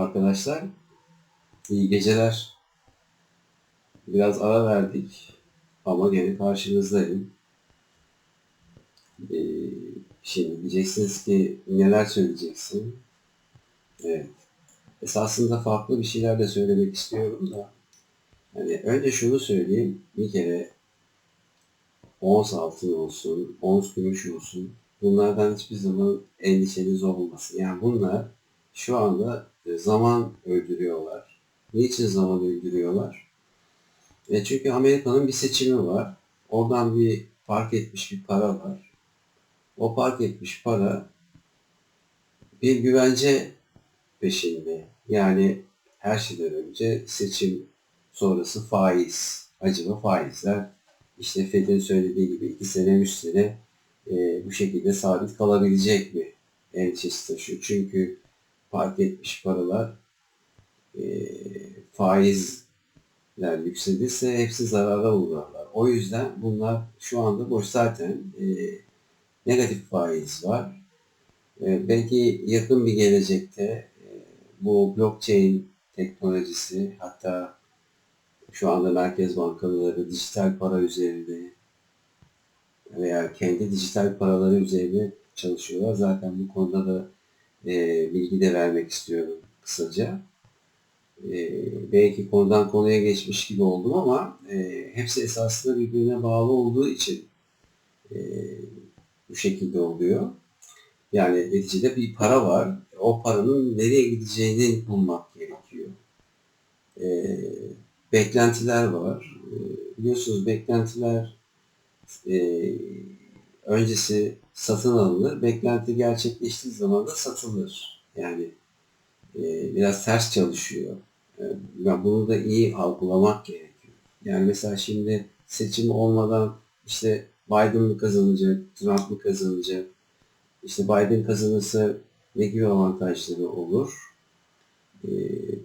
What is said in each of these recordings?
arkadaşlar. İyi geceler. Biraz ara verdik ama gene karşınızdayım. Ee, şimdi diyeceksiniz ki neler söyleyeceksin? Evet. Esasında farklı bir şeyler de söylemek istiyorum da. Yani önce şunu söyleyeyim. Bir kere ons altın olsun, ons gümüş olsun. Bunlardan hiçbir zaman endişeniz olmasın. Yani bunlar şu anda zaman öldürüyorlar. Niçin zaman öldürüyorlar? E çünkü Amerika'nın bir seçimi var. Oradan bir fark etmiş bir para var. O fark etmiş para bir güvence peşinde. Yani her şeyden önce seçim sonrası faiz. Acaba faizler işte Fed'in söylediği gibi iki sene, üç sene e, bu şekilde sabit kalabilecek mi endişesi taşıyor. Çünkü fark etmiş paralar e, faizler yükselirse hepsi zarara uğrarlar. O yüzden bunlar şu anda boş zaten e, negatif faiz var. E, belki yakın bir gelecekte e, bu blockchain teknolojisi hatta şu anda merkez bankaları dijital para üzerinde veya kendi dijital paraları üzerine çalışıyorlar. Zaten bu konuda da e, bilgi de vermek istiyorum kısaca. E, belki konudan konuya geçmiş gibi oldum ama e, hepsi esasında birbirine bağlı olduğu için e, bu şekilde oluyor. Yani neticede bir para var. O paranın nereye gideceğini bulmak gerekiyor. E, beklentiler var. E, biliyorsunuz beklentiler e, öncesi satın alınır. Beklenti gerçekleştiği zaman da satılır. Yani e, biraz ters çalışıyor. E, yani bunu da iyi algılamak gerekiyor. Yani mesela şimdi seçim olmadan işte Biden mı kazanacak, Trump mı kazanacak? İşte Biden kazanırsa ne gibi avantajları olur? E,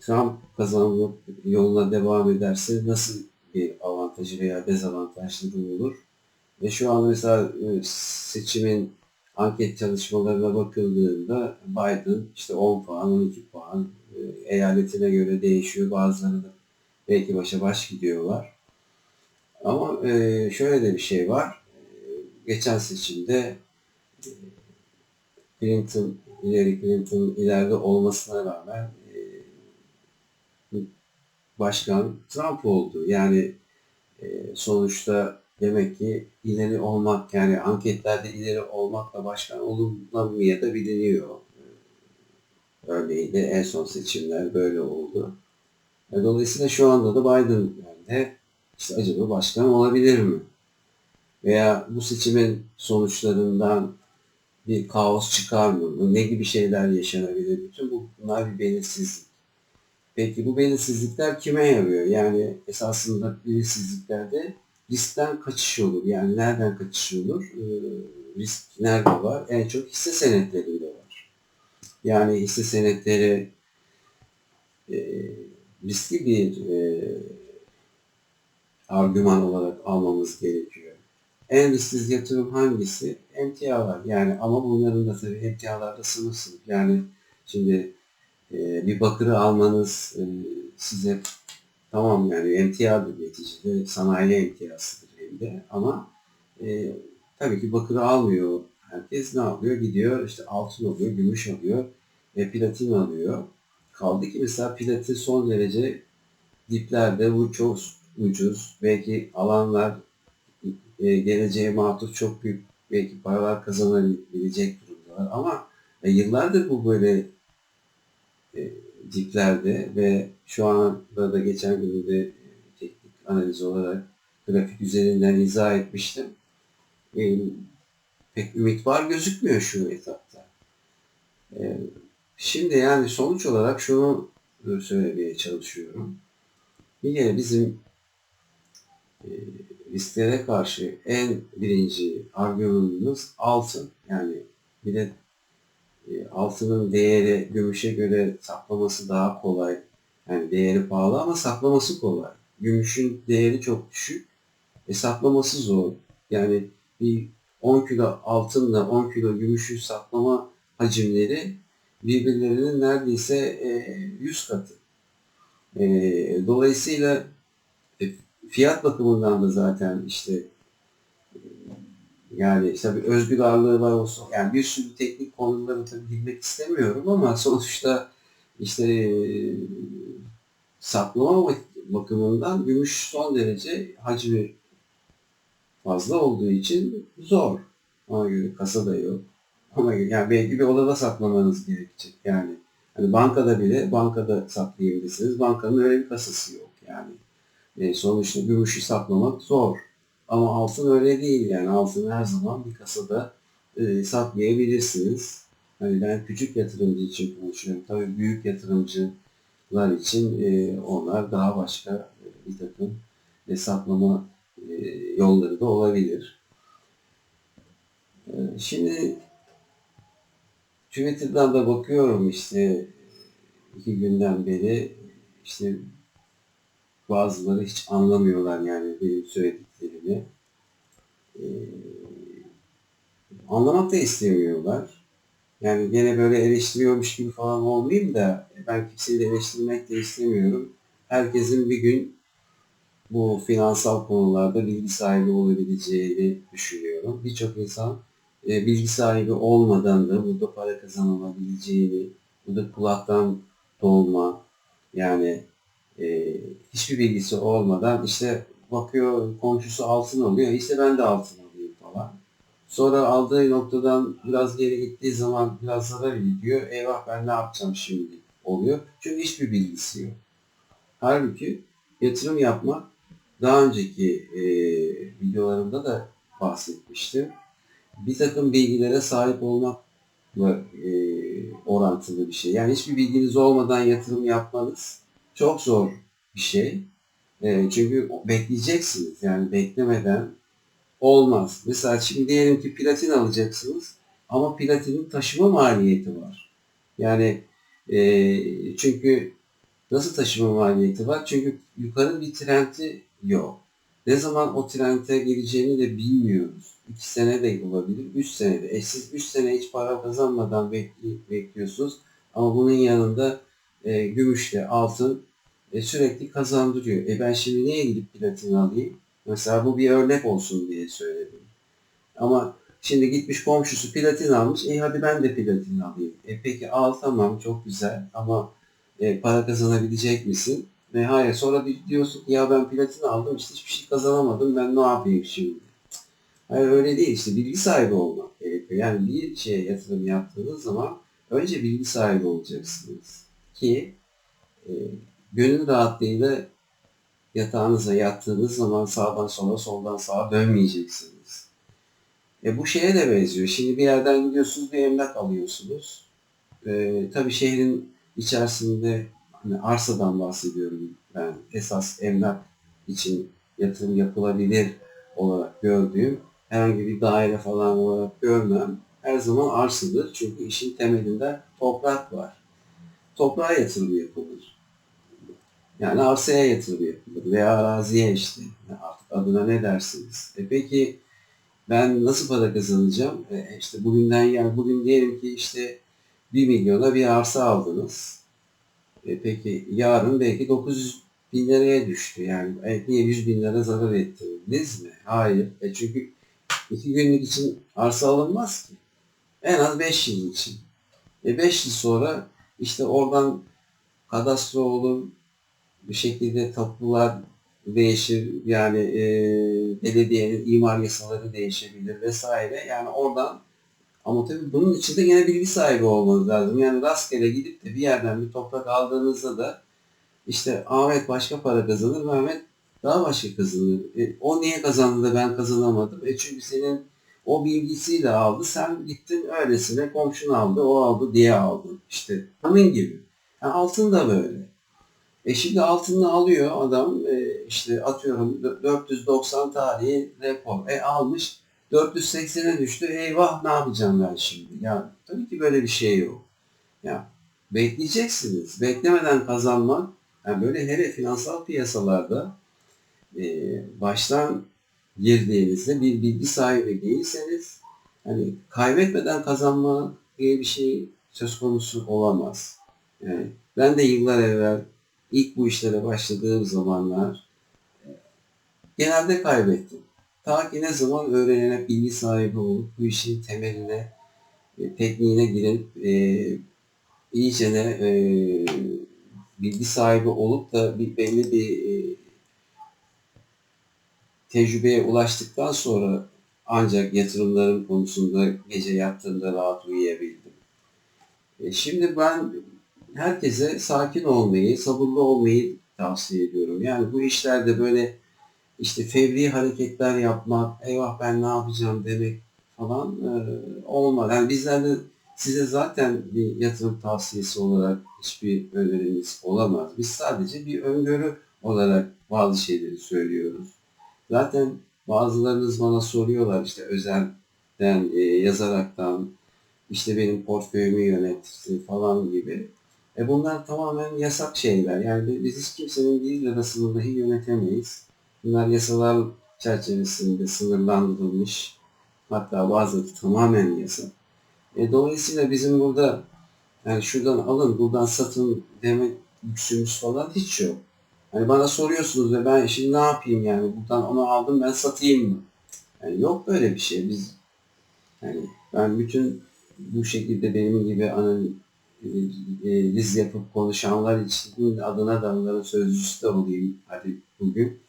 Trump kazanıp yoluna devam ederse nasıl bir avantajı veya dezavantajları olur? Ve şu an mesela e, seçimin anket çalışmalarına bakıldığında Biden işte 10 puan, 12 puan e, eyaletine göre değişiyor. Bazıları da belki başa baş gidiyorlar. Ama e, şöyle de bir şey var. Geçen seçimde Clinton, Hillary Clinton ileride olmasına rağmen başkan Trump oldu. Yani sonuçta demek ki ileri olmak yani anketlerde ileri olmakla başkan olunamıyor da biliniyor. Örneğin de en son seçimler böyle oldu. E, dolayısıyla şu anda da Biden yani işte acaba başkan olabilir mi? Veya bu seçimin sonuçlarından bir kaos çıkar mı? Ne gibi şeyler yaşanabilir? Bütün bunlar bir belirsizlik. Peki bu belirsizlikler kime yarıyor? Yani esasında belirsizliklerde riskten kaçış olur. Yani nereden kaçış olur? E, risk nerede var? En çok hisse senetlerinde var. Yani hisse senetleri e, riskli bir e, argüman olarak almamız gerekiyor. En risksiz yatırım hangisi? Emtialar. Yani ama bunların da tabii emtialarda sınırsız. Yani şimdi e, bir bakırı almanız e, size Tamam yani emtiadır neticede sanayi emtiasıdır hem de ama e, tabii ki bakırı almıyor. Herkes ne yapıyor? Gidiyor işte altın alıyor, gümüş alıyor, e, platin alıyor. Kaldı ki mesela platin son derece diplerde bu çok ucuz. Belki alanlar e, geleceğe matuf çok büyük belki paralar kazanabilecek durumdalar ama e, yıllardır bu böyle e, diplerde ve şu anda da geçen gün de teknik analiz olarak grafik üzerinden izah etmiştim. E, pek ümit var gözükmüyor şu etapta. E, şimdi yani sonuç olarak şunu söylemeye çalışıyorum. Bir kere bizim e, risklere karşı en birinci argümanımız altın. Yani bir de altının değeri gümüşe göre saklaması daha kolay. Yani değeri pahalı ama saklaması kolay. Gümüşün değeri çok düşük. E saklaması zor. Yani bir 10 kilo altınla 10 kilo gümüşü saklama hacimleri birbirlerinin neredeyse e, 100 katı. E, dolayısıyla e, fiyat bakımından da zaten işte e, yani bir özgür ağırlığı olsun. Yani bir sürü teknik konuları tabii bilmek istemiyorum ama sonuçta işte e, bakımından gümüş son derece hacmi fazla olduğu için zor. Ona göre kasa da yok. Ama yani belki bir odada saklamanız gerekecek. Yani hani bankada bile bankada saklayabilirsiniz. Bankanın öyle bir kasası yok yani. E, sonuçta gümüşü saklamak zor. Ama altın öyle değil yani. Altın her zaman bir kasada e, saklayabilirsiniz. Hani ben küçük yatırımcı için konuşuyorum. Tabii büyük yatırımcılar için e, onlar daha başka bir takım e, saklama e, yolları da olabilir. E, şimdi Twitter'dan da bakıyorum işte iki günden beri işte bazıları hiç anlamıyorlar yani benim söylediklerimi. Ee, anlamak da istemiyorlar. Yani gene böyle eleştiriyormuş gibi falan olmayayım da ben kimseyi de eleştirmek de istemiyorum. Herkesin bir gün bu finansal konularda bilgi sahibi olabileceğini düşünüyorum. Birçok insan e, bilgi sahibi olmadan da burada para kazanılabileceğini, burada kulaktan dolma yani e, hiçbir bilgisi olmadan işte bakıyor komşusu altın alıyor, işte ben de altın alayım falan. Sonra aldığı noktadan biraz geri gittiği zaman biraz zarar ediyor. Eyvah ben ne yapacağım şimdi oluyor. Çünkü hiçbir bilgisi yok. Halbuki yatırım yapmak daha önceki e, videolarımda da bahsetmiştim bir takım bilgilere sahip olmakla e, orantılı bir şey. Yani hiçbir bilginiz olmadan yatırım yapmanız çok zor bir şey. E, çünkü bekleyeceksiniz. Yani beklemeden olmaz. Mesela şimdi diyelim ki platin alacaksınız ama platinin taşıma maliyeti var. Yani e, çünkü nasıl taşıma maliyeti var? Çünkü yukarı bir trendi yok. Ne zaman o trende geleceğini de bilmiyoruz. 2 sene de olabilir, 3 sene de. E siz 3 sene hiç para kazanmadan bekli, bekliyorsunuz. Ama bunun yanında e, gümüşle altın e, sürekli kazandırıyor. E ben şimdi niye gidip platin alayım? Mesela bu bir örnek olsun diye söyledim. Ama şimdi gitmiş komşusu platin almış. E hadi ben de platin alayım. E peki al tamam çok güzel ama e, para kazanabilecek misin? Ve hayır sonra diyorsun ya ben platin aldım işte hiçbir şey kazanamadım ben ne yapayım şimdi? Hayır öyle değil işte bilgi sahibi olmak gerekiyor. Yani bir şeye yatırım yaptığınız zaman önce bilgi sahibi olacaksınız. Ki e, gönül rahatlığıyla yatağınıza yattığınız zaman sağdan sola soldan sağa dönmeyeceksiniz. E bu şeye de benziyor. Şimdi bir yerden gidiyorsunuz bir emlak alıyorsunuz. E, tabii şehrin içerisinde hani arsadan bahsediyorum ben. Esas emlak için yatırım yapılabilir olarak gördüğüm herhangi bir daire falan olarak görmem. Her zaman arsadır. Çünkü işin temelinde toprak var. Toprağa yatırım yapılır. Yani arsaya yatırım yapılır veya araziye işte. Adına ne dersiniz? E peki ben nasıl para kazanacağım? E işte bugünden yani bugün diyelim ki işte 1 milyona bir arsa aldınız. E peki yarın belki 900 bin liraya düştü. Yani e, niye 100 bin lira zarar ettiniz mi? Hayır. E çünkü iki günlük için arsa alınmaz ki. En az 5 yıl için. E 5 yıl sonra işte oradan kadastro olur, bir şekilde tapular değişir. Yani e, belediyenin imar yasaları değişebilir vesaire. Yani oradan ama tabii bunun için de yine bilgi sahibi olmanız lazım. Yani rastgele gidip de bir yerden bir toprak aldığınızda da işte Ahmet başka para kazanır, Mehmet daha başka kazanır. E, o niye kazandı da ben kazanamadım? E çünkü senin o bilgisiyle aldı. Sen gittin öylesine komşun aldı, o aldı diye aldın. İşte bunun gibi. Yani altın da böyle. E şimdi altını alıyor adam e, işte atıyorum 490 tarihi repor. E almış 480'e düştü. Eyvah ne yapacağım ben şimdi? Yani tabii ki böyle bir şey yok. Ya bekleyeceksiniz. Beklemeden kazanmak yani böyle hele finansal piyasalarda e, baştan girdiğinizde bir bilgi sahibi değilseniz hani kaybetmeden kazanma diye bir şey söz konusu olamaz. Yani ben de yıllar evvel ilk bu işlere başladığım zamanlar e, genelde kaybettim. Ta ki ne zaman öğrenene bilgi sahibi olup bu işin temeline, e, tekniğine girip e, iyicene e, bilgi sahibi olup da bir, belli bir e, tecrübeye ulaştıktan sonra ancak yatırımların konusunda gece yattığımda rahat uyuyabildim. E, şimdi ben herkese sakin olmayı, sabırlı olmayı tavsiye ediyorum. Yani bu işlerde böyle işte fevri hareketler yapmak, eyvah ben ne yapacağım demek falan e, olmaz. Yani bizler de size zaten bir yatırım tavsiyesi olarak hiçbir önerimiz olamaz. Biz sadece bir öngörü olarak bazı şeyleri söylüyoruz. Zaten bazılarınız bana soruyorlar işte özelden e, yazaraktan işte benim portföyümü yönetsin falan gibi. E bunlar tamamen yasak şeyler. Yani biz hiç kimsenin bir lirasını dahi yönetemeyiz. Bunlar yasalar çerçevesinde sınırlandırılmış. Hatta bazıları tamamen yasak. E, dolayısıyla bizim burada yani şuradan alın, buradan satın deme lüksümüz falan hiç yok. Hani bana soruyorsunuz ve ben şimdi ne yapayım yani buradan onu aldım ben satayım mı? Yani yok böyle bir şey. Biz yani ben bütün bu şekilde benim gibi analiz yapıp konuşanlar için adına da onların sözcüsü de olayım hadi bugün.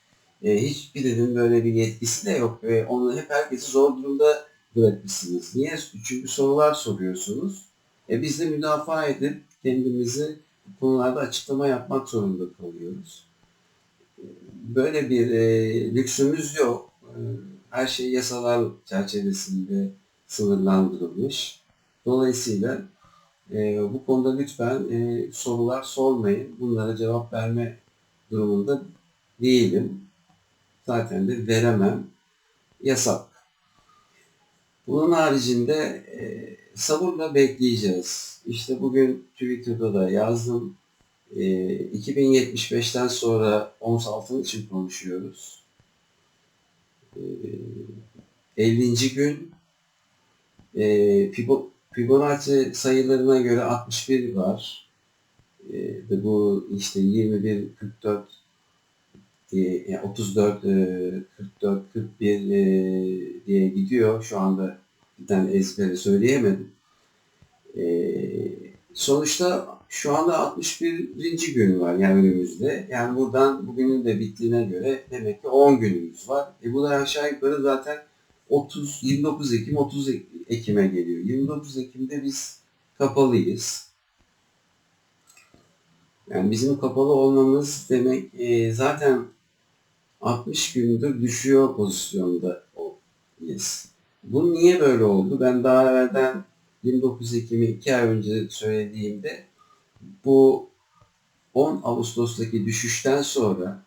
E, hiçbirinin böyle bir yetkisi de yok ve onu hep herkesi zor durumda bırakmışsınız. Niye? Çünkü sorular soruyorsunuz. E, biz de müdafaa edip kendimizi konularda açıklama yapmak zorunda kalıyoruz. Böyle bir e, lüksümüz yok. E, her şey yasalar çerçevesinde sınırlandırılmış. Dolayısıyla e, bu konuda lütfen e, sorular sormayın. Bunlara cevap verme durumunda değilim. Zaten de veremem. Yasak. Bunun haricinde e, sabırla bekleyeceğiz. İşte bugün Twitter'da da yazdım. E, 2075'ten sonra ons altın için konuşuyoruz. E, 50. gün e, Fibonacci sayılarına göre 61 var. E, bu işte 21, 44 diye yani 34, 44, 41 diye gidiyor. Şu anda bir tane söyleyemedim. E, sonuçta şu anda 61. gün var yani önümüzde. Yani buradan bugünün de bittiğine göre demek ki 10 günümüz var. E bu da aşağı yukarı zaten 30, 29 Ekim, 30 Ekim'e geliyor. 29 Ekim'de biz kapalıyız. Yani bizim kapalı olmamız demek e, zaten 60 gündür düşüyor pozisyonda biz. Bu niye böyle oldu? Ben daha evvelden 29 Ekim'i 2 ay önce söylediğimde bu 10 Ağustos'taki düşüşten sonra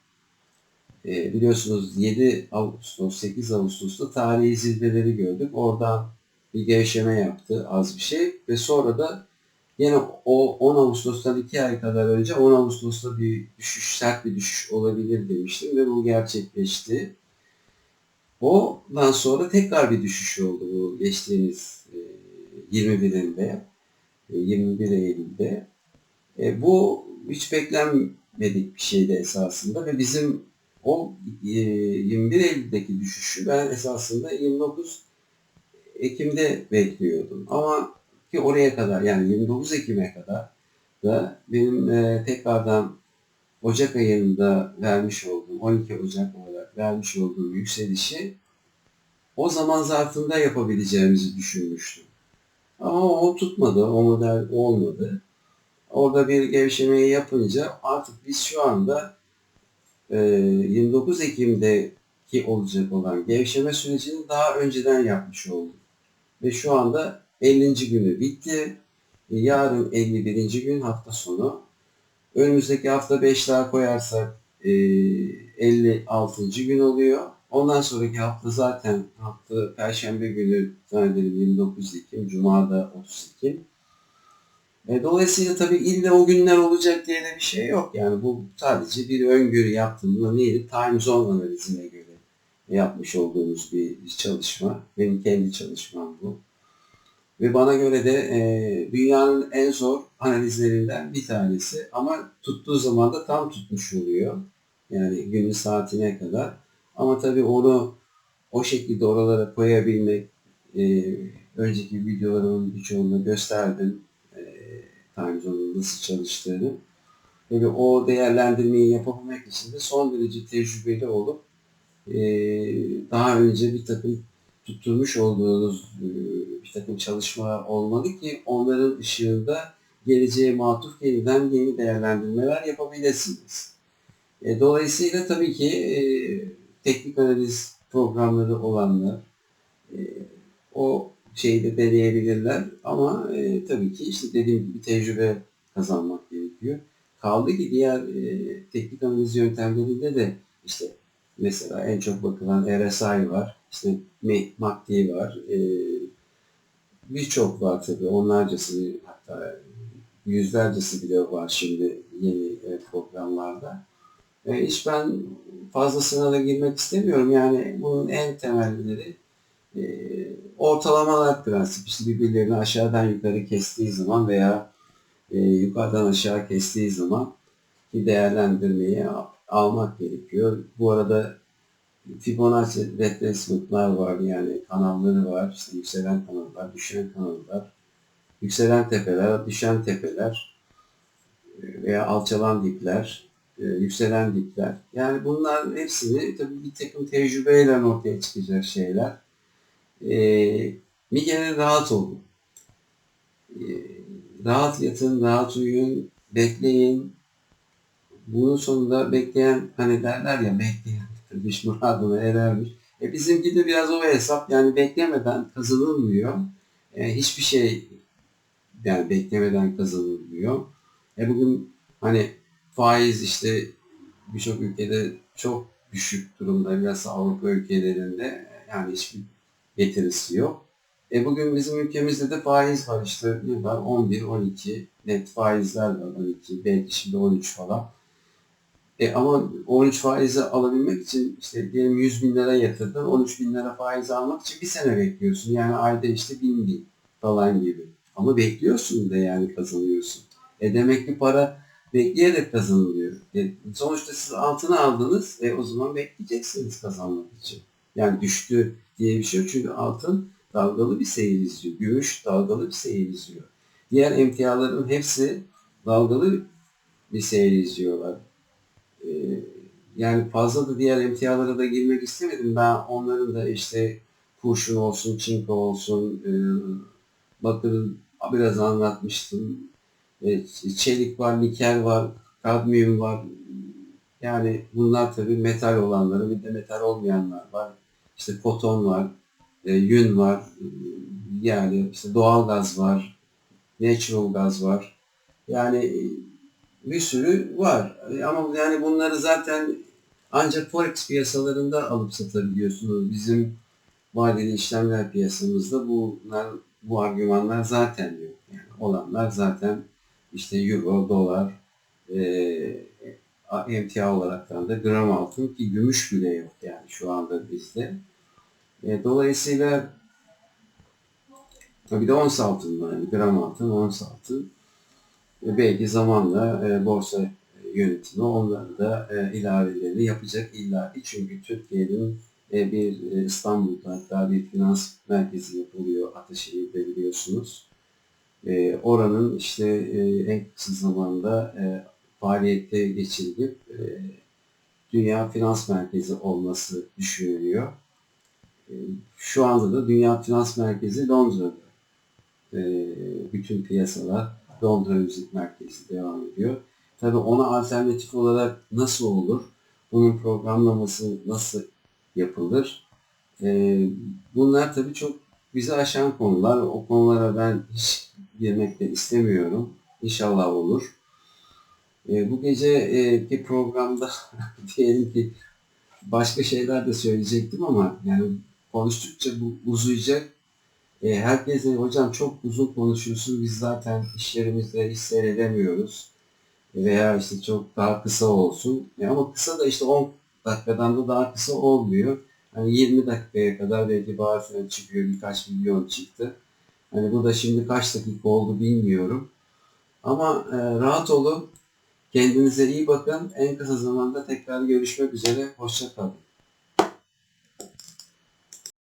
e, biliyorsunuz 7 Ağustos, 8 Ağustos'ta tarihi zirveleri gördük. Oradan bir gevşeme yaptı az bir şey ve sonra da Yine o 10 Ağustos'tan 2 ay kadar önce 10 Ağustos'ta bir düşüş, sert bir düşüş olabilir demiştim ve bu gerçekleşti. Ondan sonra tekrar bir düşüş oldu bu geçtiğimiz 21'inde, e, 21 e, Eylül'de. E, bu hiç beklenmedik bir şeydi esasında ve bizim o 21 Eylül'deki düşüşü ben esasında 29 Ekim'de bekliyordum. Ama ki oraya kadar yani 29 Ekim'e kadar da benim e, tekrardan Ocak ayında vermiş olduğum 12 Ocak olarak vermiş olduğum yükselişi o zaman zarfında yapabileceğimizi düşünmüştüm. Ama o tutmadı, o model olmadı. Orada bir gevşemeyi yapınca artık biz şu anda e, 29 Ekim'deki olacak olan gevşeme sürecini daha önceden yapmış olduk. Ve şu anda 50. günü bitti. E, yarın 51. gün hafta sonu. Önümüzdeki hafta 5 daha koyarsak 56. E, gün oluyor. Ondan sonraki hafta zaten hafta Perşembe günü zannederim 29 Ekim, Cuma da 30 Ekim. E, dolayısıyla tabii illa o günler olacak diye de bir şey yok. Yani bu sadece bir öngörü yaptığımda neydi? Time zone analizine göre yapmış olduğumuz bir çalışma. Benim kendi çalışmam bu. Ve bana göre de e, dünyanın en zor analizlerinden bir tanesi. Ama tuttuğu zaman da tam tutmuş oluyor. Yani günün saatine kadar. Ama tabii onu o şekilde oralara koyabilmek, e, önceki videolarımın birçoğunda gösterdim. E, Time Zone'un nasıl çalıştığını. Böyle o değerlendirmeyi yapabilmek için de son derece tecrübeli olup e, daha önce bir takım tutturmuş olduğunuz e, bir takım çalışma olmalı ki onların ışığında geleceğe matuf yeniden yeni değerlendirmeler yapabilirsiniz. E, dolayısıyla tabii ki teknik analiz programları olanlar o şeyi de deneyebilirler ama tabii ki işte dediğim gibi tecrübe kazanmak gerekiyor. Kaldı ki diğer teknik analiz yöntemlerinde de işte mesela en çok bakılan RSI var, işte MACD var, e, birçok var tabii onlarcası hatta yüzlercesi bile var şimdi yeni e, programlarda. E, hiç ben fazlasına da girmek istemiyorum. Yani bunun en temelleri e, ortalamalar prensip. İşte birbirlerini aşağıdan yukarı kestiği zaman veya e, yukarıdan aşağı kestiği zaman ki değerlendirmeyi almak gerekiyor. Bu arada Fibonacci retracement'lar var yani kanalları var. İşte yükselen kanallar, düşen kanallar, yükselen tepeler, düşen tepeler e, veya alçalan dipler, e, yükselen dipler. Yani bunlar hepsini tabii bir takım tecrübeyle ortaya çıkacak şeyler. E, kere rahat olun. Rahat yatın, rahat uyuyun, bekleyin. Bunun sonunda bekleyen hani derler ya bekleyen bitirmiş muradına erermiş. E bizimki de biraz o hesap yani beklemeden kazanılmıyor. E, hiçbir şey yani beklemeden kazanılmıyor. E bugün hani faiz işte birçok ülkede çok düşük durumda biraz Avrupa ülkelerinde yani hiçbir getirisi yok. E bugün bizim ülkemizde de faiz var işte ne var 11, 12 net faizler var 12 belki şimdi 13 falan. E ama 13 faizi alabilmek için işte diyelim 100 bin lira yatırdın 13 bin lira faiz almak için bir sene bekliyorsun. Yani ayda işte bin bin falan gibi. Ama bekliyorsun da yani kazanıyorsun. E demek ki para bekleyerek kazanılıyor. E sonuçta siz altına aldınız e o zaman bekleyeceksiniz kazanmak için. Yani düştü diye bir şey yok çünkü altın dalgalı bir seyir izliyor. Gümüş dalgalı bir seyir izliyor. Diğer emtiaların hepsi dalgalı bir seyir izliyorlar. Ee, yani fazla da diğer emtialara da girmek istemedim. Ben onların da işte kurşun olsun, çinko olsun, e, bakırın biraz anlatmıştım. E, çelik var, nikel var, kadmiyum var. Yani bunlar tabii metal olanları, bir de metal olmayanlar var. İşte koton var, e, yün var, yani işte doğal gaz var, natural gaz var. Yani bir sürü var. Ama yani bunları zaten ancak forex piyasalarında alıp satabiliyorsunuz. Bizim vadeli işlemler piyasamızda bunlar, bu argümanlar zaten yok. Yani olanlar zaten işte euro, dolar, e, emtia olaraktan da gram altın ki gümüş bile yok yani şu anda bizde. E, dolayısıyla bir de ons altın var. Yani gram altın, ons altın. E, belki zamanla e, borsa yönetimi onları da e, ilavelerini yapacak illa Çünkü Türkiye'nin e, bir e, İstanbul'da hatta bir finans merkezi yapılıyor Ataşehir'de biliyorsunuz. E, oranın işte e, en kısa zamanda e, faaliyette geçirilip e, dünya finans merkezi olması düşünülüyor. E, şu anda da dünya finans merkezi Londra'da. E, bütün piyasalar Londra Müzik Merkezi devam ediyor. Tabii ona alternatif olarak nasıl olur? Bunun programlaması nasıl yapılır? Ee, bunlar tabii çok bizi aşan konular. O konulara ben hiç girmek de istemiyorum. İnşallah olur. Ee, bu geceki programda diyelim ki başka şeyler de söyleyecektim ama yani konuştukça bu uzayacak e, herkes hocam çok uzun konuşuyorsun biz zaten işlerimizde hiç seyredemiyoruz. Veya işte çok daha kısa olsun. E, ama kısa da işte 10 dakikadan da daha kısa olmuyor. Hani 20 dakikaya kadar belki bazen çıkıyor birkaç milyon çıktı. Hani bu da şimdi kaç dakika oldu bilmiyorum. Ama e, rahat olun. Kendinize iyi bakın. En kısa zamanda tekrar görüşmek üzere. Hoşça kalın.